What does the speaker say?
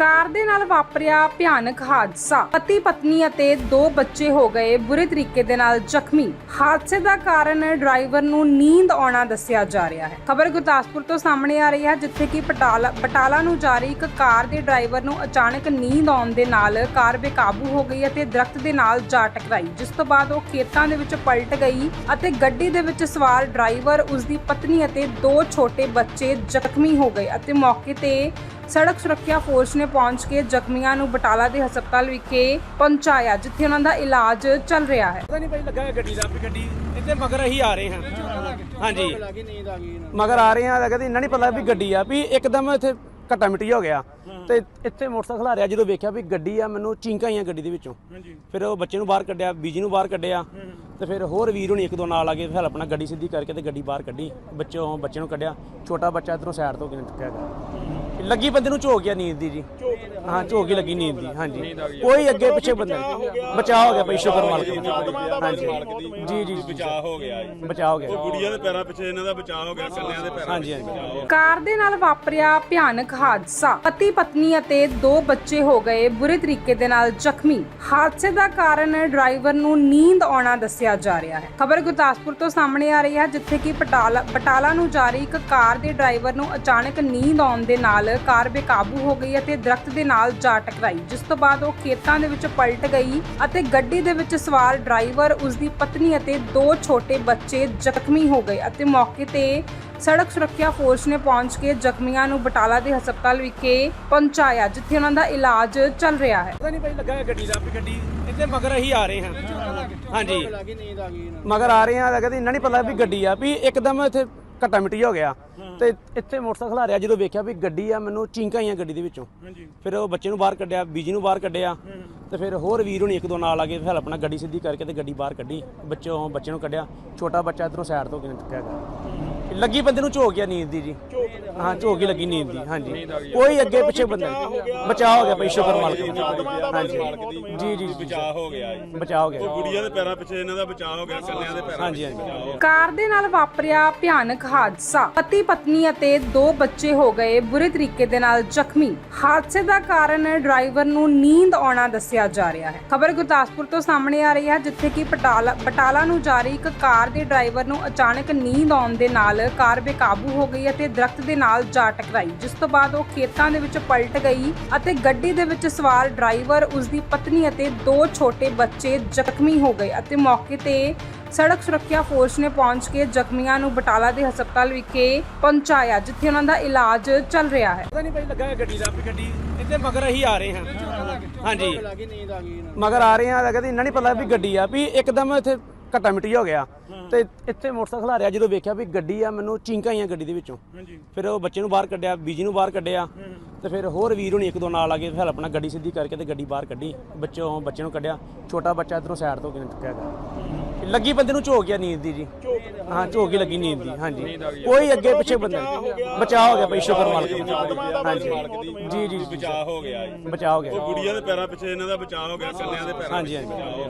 ਕਾਰ ਦੇ ਨਾਲ ਵਾਪਰਿਆ ਭਿਆਨਕ ਹਾਦਸਾ। ਪਤੀ ਪਤਨੀ ਅਤੇ ਦੋ ਬੱਚੇ ਹੋ ਗਏ ਬੁਰੇ ਤਰੀਕੇ ਦੇ ਨਾਲ ਜ਼ਖਮੀ। ਹਾਦਸੇ ਦਾ ਕਾਰਨ ਡਰਾਈਵਰ ਨੂੰ ਨੀਂਦ ਆਉਣਾ ਦੱਸਿਆ ਜਾ ਰਿਹਾ ਹੈ। ਖਬਰ ਗੁਰਦਾਸਪੁਰ ਤੋਂ ਸਾਹਮਣੇ ਆ ਰਹੀ ਹੈ, ਜਿੱਥੇ ਕਿ ਪਟਾਲਾ ਬਟਾਲਾ ਨੂੰ ਜਾ ਰਹੀ ਇੱਕ ਕਾਰ ਦੇ ਡਰਾਈਵਰ ਨੂੰ ਅਚਾਨਕ ਨੀਂਦ ਆਉਣ ਦੇ ਨਾਲ ਕਾਰ ਬੇਕਾਬੂ ਹੋ ਗਈ ਅਤੇ ਦਰਖਤ ਦੇ ਨਾਲ ਜਾ ਟਕਰਾਈ। ਜਿਸ ਤੋਂ ਬਾਅਦ ਉਹ ਖੇਤਾਂ ਦੇ ਵਿੱਚ ਪਲਟ ਗਈ ਅਤੇ ਗੱਡੀ ਦੇ ਵਿੱਚ ਸਵਾਰ ਡਰਾਈਵਰ ਉਸ ਦੀ ਪਤਨੀ ਅਤੇ ਦੋ ਛੋਟੇ ਬੱਚੇ ਜ਼ਖਮੀ ਹੋ ਗਏ ਅਤੇ ਮੌਕੇ ਤੇ ਸੜਕ ਸੁਰੱਖਿਆ ਫੋਰਸ ਨੇ ਪਹੁੰਚ ਕੇ ਜ਼ਖਮੀਆਂ ਨੂੰ ਬਟਾਲਾ ਦੇ ਹਸਪਤਾਲ ਵਿਖੇ ਪਹੁੰਚਾਇਆ ਜਿੱਥੇ ਉਹਨਾਂ ਦਾ ਇਲਾਜ ਚੱਲ ਰਿਹਾ ਹੈ। ਪਤਾ ਨਹੀਂ ਭਾਈ ਲੱਗਾ ਹੈ ਗੱਡੀ ਦਾ ਵੀ ਗੱਡੀ ਇੱਥੇ ਮਗਰ ਅਸੀਂ ਆ ਰਹੇ ਹਾਂ। ਹਾਂਜੀ। ਆ ਮਗਰ ਆ ਰਹੇ ਹਾਂ ਲੱਗਾ ਤੇ ਇੰਨਾ ਨਹੀਂ ਪਤਾ ਵੀ ਗੱਡੀ ਆ ਵੀ ਇੱਕਦਮ ਇੱਥੇ ਘੱਟਾ ਮਿੱਟੀ ਹੋ ਗਿਆ। ਤੇ ਇੱਥੇ ਮੋਟਰਸਾਈਕਲ ਆ ਰਿਹਾ ਜਦੋਂ ਵੇਖਿਆ ਵੀ ਗੱਡੀ ਆ ਮੈਨੂੰ ਚੀਂਕਾਂ ਆਈਆਂ ਗੱਡੀ ਦੇ ਵਿੱਚੋਂ। ਫਿਰ ਉਹ ਬੱਚੇ ਨੂੰ ਬਾਹਰ ਕੱਢਿਆ ਬੀਜੀ ਨੂੰ ਬਾਹਰ ਕੱਢਿਆ। ਤੇ ਫਿਰ ਹੋਰ ਵੀਰ ਹੁਣੀ ਇੱਕ ਦੋ ਨਾਲ ਆ ਗਏ ਫਿਰ ਆਪਣਾ ਗੱਡੀ ਸਿੱਧੀ ਕਰਕੇ ਤੇ ਗੱਡੀ ਬਾਹਰ ਕੱਢੀ। ਬੱਚੇ ਬੱਚੇ ਨੂੰ ਕੱਢਿਆ। ਛੋਟਾ ਬੱਚਾ ਇਧਰੋਂ ਸਾਈਡ ਤੋਂ ਕਿਨੇ ਚੁੱਕਿਆ ਗਿਆ। ਲੱਗੀ ਬੰਦੇ ਨੂੰ ਝੋਕ ਗਿਆ ਨੀਂਦ ਦੀ ਜੀ। ਹਾਂ ਝੋਕ ਹੀ ਲੱਗੀ ਨੀਂਦ ਦੀ ਹਾਂਜੀ। ਕੋਈ ਅੱਗੇ ਪਿੱਛੇ ਬੰਦਾ ਬਚਾਅ ਹੋ ਗਿਆ ਭਾਈ ਸ਼ੁਕਰ ਮਾਲਕ ਦਾ। ਹਾਂਜੀ। ਜੀ ਜੀ ਬਚਾਅ ਹੋ ਗਿਆ ਜੀ। ਬਚਾਅ ਹੋ ਗਿਆ। ਗੁੜੀਆਂ ਦੇ ਪੈਰਾਂ ਪਿੱਛੇ ਇਹਨਾਂ ਦਾ ਬਚਾਅ ਹੋ ਗਿਆ ਕੱਲਿਆਂ ਦੇ ਪੈਰਾਂ ਹਾਂਜੀ ਹਾਂਜੀ। ਕਾਰ ਦੇ ਨਾਲ ਵਾਪਰਿਆ ਭਿਆਨਕ ਹਾਦਸਾ। ਪਤੀ ਪਤਨੀ ਅਤੇ ਦੋ ਬੱਚੇ ਹੋ ਗਏ ਬੁਰੇ ਤਰੀਕੇ ਦੇ ਨਾਲ ਜ਼ਖਮੀ। ਹਾਦਸੇ ਦਾ ਕਾਰਨ ਡਰਾਈਵਰ ਨੂੰ ਨੀਂਦ ਆਉਣਾ ਦੱਸਿਆ ਜਾ ਰਿਹਾ ਹੈ। ਖਬਰ ਗੁਰਦਾਸਪੁਰ ਤੋਂ ਸਾਹਮਣੇ ਆ ਰਹੀ ਹੈ ਜਿੱਥੇ ਕਿ ਪਟਾਲਾ ਬਟਾਲਾ ਨੂੰ ਜਾ ਰਹੀ ਇੱਕ ਕਾਰ ਦੇ ਡਰਾਈਵਰ ਨੂੰ ਅਚਾਨਕ ਨੀਂਦ ਆਉਣ ਦੇ ਨਾਲ ਕਾਰ ਬੇਕਾਬੂ ਹੋ ਗਈ ਅਤੇ ਦਰਖਤ ਦੇ ਨਾਲ ਜਾ ਟਕਰਾਈ। ਜਿਸ ਤੋਂ ਬਾਅਦ ਉਹ ਖੇਤਾਂ ਦੇ ਵਿੱਚ ਪਲਟ ਗਈ ਅਤੇ ਗੱਡੀ ਦੇ ਵਿੱਚ ਸਵਾਰ ਡਰਾਈਵਰ ਉਸ ਦੀ ਪਤਨੀ ਅਤੇ ਦੋ ਛੋਟੇ ਬੱਚੇ ਜ਼ਖਮੀ ਹੋ ਗਏ ਅਤੇ ਮੌਕੇ ਤੇ ਸੜਕ ਸੁਰੱਖਿਆ ਫੋਰਸ ਨੇ ਪਹੁੰਚ ਕੇ ਜ਼ਖਮੀਆਂ ਨੂੰ ਬਟਾਲਾ ਦੇ ਹਸਪਤਾਲ ਵਿਖੇ ਪਹੁੰਚਾਇਆ ਜਿੱਥੇ ਉਹਨਾਂ ਦਾ ਇਲਾਜ ਚੱਲ ਰਿਹਾ ਹੈ। ਪਤਾ ਨਹੀਂ ਭਾਈ ਲੱਗਾ ਹੈ ਗੱਡੀ ਦਾ ਵੀ ਗੱਡੀ ਇੱਥੇ ਮਗਰ ਅਸੀਂ ਆ ਰਹੇ ਹਾਂ। ਹਾਂਜੀ। ਮਗਰ ਆ ਰਹੇ ਹਾਂ ਲੱਗਾ ਤੇ ਇੰਨਾ ਨਹੀਂ ਪਤਾ ਵੀ ਗੱਡੀ ਆ ਵੀ ਇੱਕਦਮ ਇੱਥੇ ਘੱਟਾ ਮਿੱਟੀ ਹੋ ਗਿਆ। ਤੇ ਇੱਥੇ ਮੋਟਰਸਾਈਕਲ ਆ ਰਿਹਾ ਜਦੋਂ ਵੇਖਿਆ ਵੀ ਗੱਡੀ ਆ ਮੈਨੂੰ ਚੀਂਕਾਂ ਆਈਆਂ ਗੱਡੀ ਦੇ ਵਿੱਚੋਂ। ਫਿਰ ਉਹ ਬੱਚੇ ਨੂੰ ਬਾਹਰ ਕੱਢਿਆ ਬੀਜੀ ਨੂੰ ਬਾਹਰ ਕੱਢਿਆ। ਤੇ ਫਿਰ ਹੋਰ ਵੀਰ ਹੁਣੀ ਇੱਕ ਦੋ ਨਾਲ ਆ ਗਏ ਫਿਰ ਆਪਣਾ ਗੱਡੀ ਸਿੱਧੀ ਕਰਕੇ ਤੇ ਗੱਡੀ ਬਾਹਰ ਕੱਢੀ। ਬੱਚੇ ਬੱਚੇ ਨੂੰ ਕੱਢਿਆ। ਛੋਟਾ ਬੱਚਾ ਇਧਰੋਂ ਸਾਈਡ ਤੋਂ ਕਿਨੇ ਚੁੱਕਿਆ ਗਿਆ ਲੱਗੀ ਬੰਦੇ ਨੂੰ ਝੋਕ ਗਿਆ ਨੀਂਦ ਦੀ ਜੀ। ਹਾਂ ਝੋਕ ਹੀ ਲੱਗੀ ਨੀਂਦ ਦੀ ਹਾਂਜੀ। ਕੋਈ ਅੱਗੇ ਪਿੱਛੇ ਬੰਦਾ ਬਚਾਅ ਹੋ ਗਿਆ ਭਾਈ ਸ਼ੁਕਰ ਮਾਲਕ ਦਾ। ਹਾਂਜੀ। ਜੀ ਜੀ ਬਚਾਅ ਹੋ ਗਿਆ ਜੀ। ਬਚਾਅ ਹੋ ਗਿਆ। ਗੁੜੀਆਂ ਦੇ ਪੈਰਾਂ ਪਿੱਛੇ ਇਹਨਾਂ ਦਾ ਬਚਾਅ ਹੋ ਗਿਆ ਕੱਲਿਆਂ ਦੇ ਪੈਰਾਂ ਹਾਂਜੀ ਹਾਂਜੀ। ਕਾਰ ਦੇ ਨਾਲ ਵਾਪਰਿਆ ਭਿਆਨਕ ਹਾਦਸਾ। ਪਤੀ ਪਤਨੀ ਅਤੇ ਦੋ ਬੱਚੇ ਹੋ ਗਏ ਬੁਰੇ ਤਰੀਕੇ ਦੇ ਨਾਲ ਜ਼ਖਮੀ। ਹਾਦਸੇ ਦਾ ਕਾਰਨ ਡਰਾਈਵਰ ਨੂੰ ਨੀਂਦ ਆਉਣਾ ਦੱਸਿਆ ਜਾ ਰਿਹਾ ਹੈ। ਖਬਰ ਗੁਰਦਾਸਪੁਰ ਤੋਂ ਸਾਹਮਣੇ ਆ ਰਹੀ ਹੈ ਜਿੱਥੇ ਕਿ ਪਟਾਲਾ ਬਟਾਲਾ ਨੂੰ ਜਾ ਰਹੀ ਇੱਕ ਕਾਰ ਦੇ ਡਰਾਈਵਰ ਨੂੰ ਅਚਾਨਕ ਨੀਂਦ ਆਉਣ ਦੇ ਨਾਲ ਕਾਰ ਬੇਕਾਬੂ ਹੋ ਗਈ ਅਤੇ ਦਰਖਤ ਦੇ ਨਾਲ ਜਾ ਟਕਰਾਈ। ਜਿਸ ਤੋਂ ਬਾਅਦ ਉਹ ਖੇਤਾਂ ਦੇ ਵਿੱਚ ਪਲਟ ਗਈ ਅਤੇ ਗੱਡੀ ਦੇ ਵਿੱਚ ਸਵਾਰ ਡਰਾਈਵਰ ਉਸ ਦੀ ਪਤਨੀ ਅਤੇ ਦੋ ਛੋਟੇ ਬੱਚੇ ਜ਼ਖਮੀ ਹੋ ਗਏ ਅਤੇ ਮੌਕੇ ਤੇ ਸੜਕ ਸੁਰੱਖਿਆ ਫੋਰਸ ਨੇ ਪਹੁੰਚ ਕੇ ਜ਼ਖਮੀਆਂ ਨੂੰ ਬਟਾਲਾ ਦੇ ਹਸਪਤਾਲ ਵਿਖੇ ਪਹੁੰਚਾਇਆ ਜਿੱਥੇ ਉਹਨਾਂ ਦਾ ਇਲਾਜ ਚੱਲ ਰਿਹਾ ਹੈ। ਪਤਾ ਨਹੀਂ ਭਾਈ ਲੱਗਾ ਗੱਡੀ ਦਾ ਵੀ ਗੱਡੀ ਇੱਥੇ ਮਗਰ ਅਸੀਂ ਆ ਰਹੇ ਹਾਂ। ਹਾਂਜੀ। ਮਗਰ ਆ ਰਹੇ ਹਾਂ ਲੱਗਾ ਤੇ ਇੰਨਾ ਨਹੀਂ ਪਤਾ ਵੀ ਗੱਡੀ ਆ ਵੀ ਇੱਕਦਮ ਇੱਥੇ ਘੱਟਾ ਮਿੱਟੀ ਹੋ ਗਿਆ। ਤੇ ਇੱਥੇ ਮੋਟਰਸਾਈਕਲ ਆ ਰਿਹਾ ਜਦੋਂ ਵੇਖਿਆ ਵੀ ਗੱਡੀ ਆ ਮੈਨੂੰ ਚੀਂਕਾਂ ਆਈਆਂ ਗੱਡੀ ਦੇ ਵਿੱਚੋਂ। ਫਿਰ ਉਹ ਬੱਚੇ ਨੂੰ ਬਾਹਰ ਕੱਢਿਆ ਬੀਜੀ ਨੂੰ ਬਾਹਰ ਕੱਢਿਆ। ਤੇ ਫਿਰ ਹੋਰ ਵੀਰ ਹੁਣੀ ਇੱਕ ਦੋ ਨਾਲ ਆ ਗਏ ਫਿਰ ਆਪਣਾ ਗੱਡੀ ਸਿੱਧੀ ਕਰਕੇ ਤੇ ਗੱਡੀ ਬਾਹਰ ਕੱਢੀ ਬੱਚੇ ਬੱਚੇ ਨੂੰ ਕੱਢਿਆ। ਛੋਟਾ ਬੱਚਾ ਇਧਰੋਂ ਸਾਈਡ ਤੋਂ ਕਿਨੇ ਚੁੱਕਿਆ ਗਿਆ ਲੱਗੀ ਬੰਦੇ ਨੂੰ ਝੋਕ ਗਿਆ ਨੀਂਦ ਦੀ ਜੀ। ਹਾਂ ਝੋਕ ਹੀ ਲੱਗੀ ਨੀਂਦ ਦੀ ਹਾਂਜੀ। ਕੋਈ ਅੱਗੇ ਪਿੱਛੇ ਬੰਦਾ ਬਚਾਅ ਹੋ ਗਿਆ ਭਾਈ ਸ਼ੁਕਰ ਮਾਲਕ ਦਾ ਹਾਂਜੀ। ਜੀ ਜੀ ਬਚਾਅ ਹੋ ਗਿਆ। ਜੀ ਬਚਾਅ ਹੋ ਗਿਆ। ਗੁੜੀਆਂ ਦੇ ਪੈਰਾਂ ਪਿੱਛੇ ਇਹਨਾਂ ਦਾ ਬਚਾਅ ਹੋ ਗਿਆ ਕੱਲਿਆਂ ਦੇ ਪੈਰਾਂ ਹਾਂਜੀ ਹਾਂਜੀ।